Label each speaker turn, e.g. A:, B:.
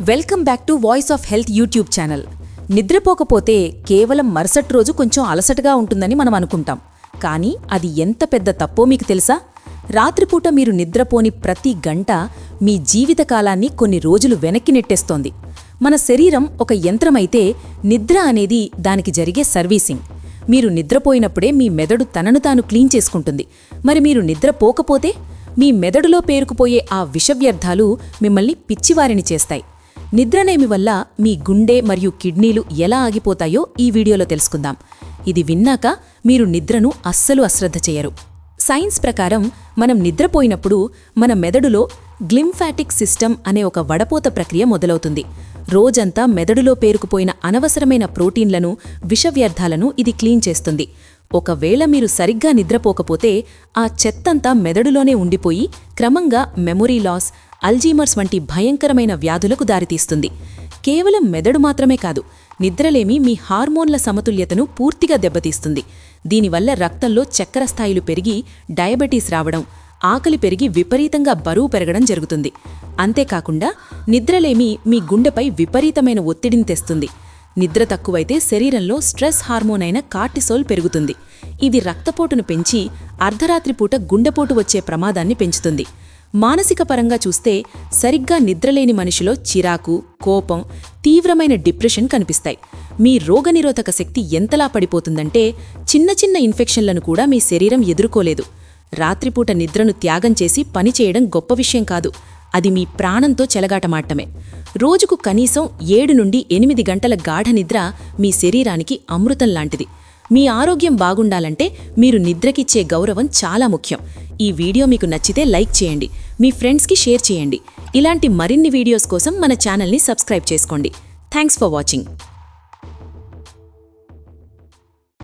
A: Welcome back to voice of health YouTube channel నిద్రపోకపోతే కేవలం మరుసటి రోజు కొంచెం అలసటగా ఉంటుందని మనం అనుకుంటాం. కానీ అది ఎంత పెద్ద తప్పో మీకు తెలుసా? రాత్రిపూట మీరు నిద్రపోని ప్రతి గంట మీ జీవితకాలాన్ని కొన్ని రోజులు వెనక్కి నెట్టేస్తోంది. మన శరీరం ఒక యంత్రమైతే నిద్ర అనేది దానికి జరిగే సర్వీసింగ్. మీరు నిద్రపోయినప్పుడే మీ మెదడు తనను తాను క్లీన్ చేసుకుంటుంది. మరి మీరు నిద్రపోకపోతే? మీ మెదడులో పేరుకుపోయే ఆ విషవ్యర్థాలు మిమ్మల్ని పిచ్చివారిని చేస్తాయి. నిద్రనేమి వల్ల మీ గుండె మరియు కిడ్నీలు ఎలా ఆగిపోతాయో ఈ వీడియోలో తెలుసుకుందాం. ఇది విన్నాక మీరు నిద్రను అస్సలు అశ్రద్ధ చేయరు. సైన్స్ ప్రకారం మనం నిద్రపోయినప్పుడు మన మెదడులో గ్లింఫాటిక్ సిస్టమ్ అనే ఒక వడపోత ప్రక్రియ మొదలవుతుంది. రోజంతా మెదడులో పేరుకుపోయిన అనవసరమైన ప్రోటీన్లను విషవ్యర్థాలను ఇది క్లీన్ చేస్తుంది. ఒకవేళ మీరు సరిగ్గా నిద్రపోకపోతే ఆ చెత్తంతా మెదడులోనే ఉండిపోయి క్రమంగా మెమొరీ లాస్ అల్జీమర్స్ వంటి భయంకరమైన వ్యాధులకు దారితీస్తుంది. కేవలం మెదడు మాత్రమే కాదు నిద్రలేమి మీ హార్మోన్ల సమతుల్యతను పూర్తిగా దెబ్బతీస్తుంది. దీనివల్ల రక్తంలో చక్కెర స్థాయిలు పెరిగి డయాబెటీస్ రావడం ఆకలి పెరిగి విపరీతంగా బరువు పెరగడం జరుగుతుంది. అంతేకాకుండా నిద్రలేమి మీ గుండెపై విపరీతమైన ఒత్తిడిని తెస్తుంది. నిద్ర తక్కువైతే శరీరంలో స్ట్రెస్ హార్మోన్ అయిన కార్టిసోల్ పెరుగుతుంది. ఇది రక్తపోటును పెంచి అర్ధరాత్రి పూట గుండెపోటు వచ్చే ప్రమాదాన్ని పెంచుతుంది. మానసిక పరంగా చూస్తే సరిగ్గా నిద్రలేని మనిషిలో చిరాకు కోపం తీవ్రమైన డిప్రెషన్ కనిపిస్తాయి. మీ రోగనిరోధక శక్తి ఎంతలా పడిపోతుందంటే చిన్న చిన్న ఇన్ఫెక్షన్లను కూడా మీ శరీరం ఎదుర్కోలేదు. రాత్రిపూట నిద్రను త్యాగం చేసి పని చేయడం గొప్ప విషయం కాదు. అది మీ ప్రాణంతో చెలగాటమాటమే. రోజుకు కనీసం ఏడు నుండి ఎనిమిది గంటల గాఢ నిద్ర మీ శరీరానికి అమృతం లాంటిది. మీ ఆరోగ్యం బాగుండాలంటే మీరు నిద్రకిచ్చే గౌరవం చాలా ముఖ్యం. ఈ వీడియో మీకు నచ్చితే లైక్ చేయండి. మీ ఫ్రెండ్స్కి షేర్ చేయండి. ఇలాంటి మరిన్ని వీడియోస్ కోసం మన ఛానల్ని సబ్స్క్రైబ్ చేసుకోండి. Thanks for watching.